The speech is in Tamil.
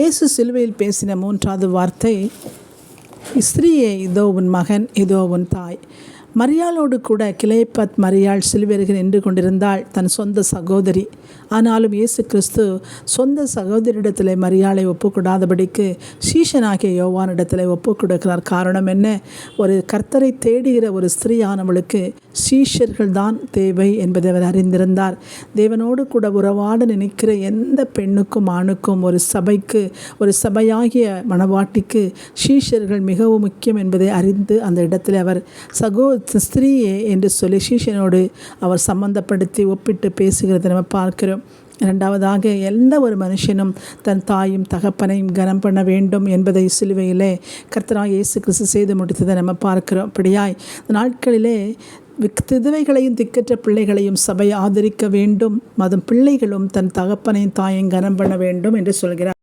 இயேசு சிலுவையில் பேசின மூன்றாவது வார்த்தை ஸ்திரீயே இதோ உன் மகன் இதோ உன் தாய். மரியாளோடு கூட கிளைப்பத் மரியாள் சிலுவையில் நின்று கொண்டிருந்தாள் தன் சொந்த சகோதரி. ஆனாலும் இயேசு கிறிஸ்து சொந்த சகோதரிடத்தில் மரியாளை ஒப்புக்கொடாதபடிக்கு சீஷனாகிய யோவானிடத்தில் ஒப்புக் கொடுக்கிறார் காரணம் என்ன? ஒரு கர்த்தரை தேடுகிற ஒரு ஸ்திரீயானவளுக்கு சீஷர்கள் தான் தேவை என்பதை அவர் அறிந்திருந்தார். தேவனோடு கூட உறவாட நினைக்கிற எந்த பெண்ணுக்கும் ஆணுக்கும் ஒரு சபைக்கு ஒரு சபையாகிய மணவாட்டிக்கு சீஷர்கள் மிகவும் முக்கியம் என்பதை அறிந்து அந்த இடத்தில் அவர் சகோ ஸ்திரீயே என்று சொல்லி சீஷனோடு அவர் சம்பந்தப்படுத்தி ஒப்பிட்டு பேசுகிறதை நம்ம பார்க்கிறோம். இரண்டாவதாக எந்த ஒரு மனுஷனும் தன் தாயும் தகப்பனையும் கனம் பண்ண வேண்டும் என்பதை சிலுவையிலே கர்த்தராக இயேசு கிறிஸ்து செய்து முடித்ததை நம்ம பார்க்கிறோம். அப்படியாய் நாட்களிலே விக் திதுவைகளையும் திக்கற்ற பிள்ளைகளையும் சபை ஆதரிக்க வேண்டும். மதம் பிள்ளைகளும் தன் தகப்பனையும் தாயும் கனம் பண்ண வேண்டும் என்று சொல்கிறார்.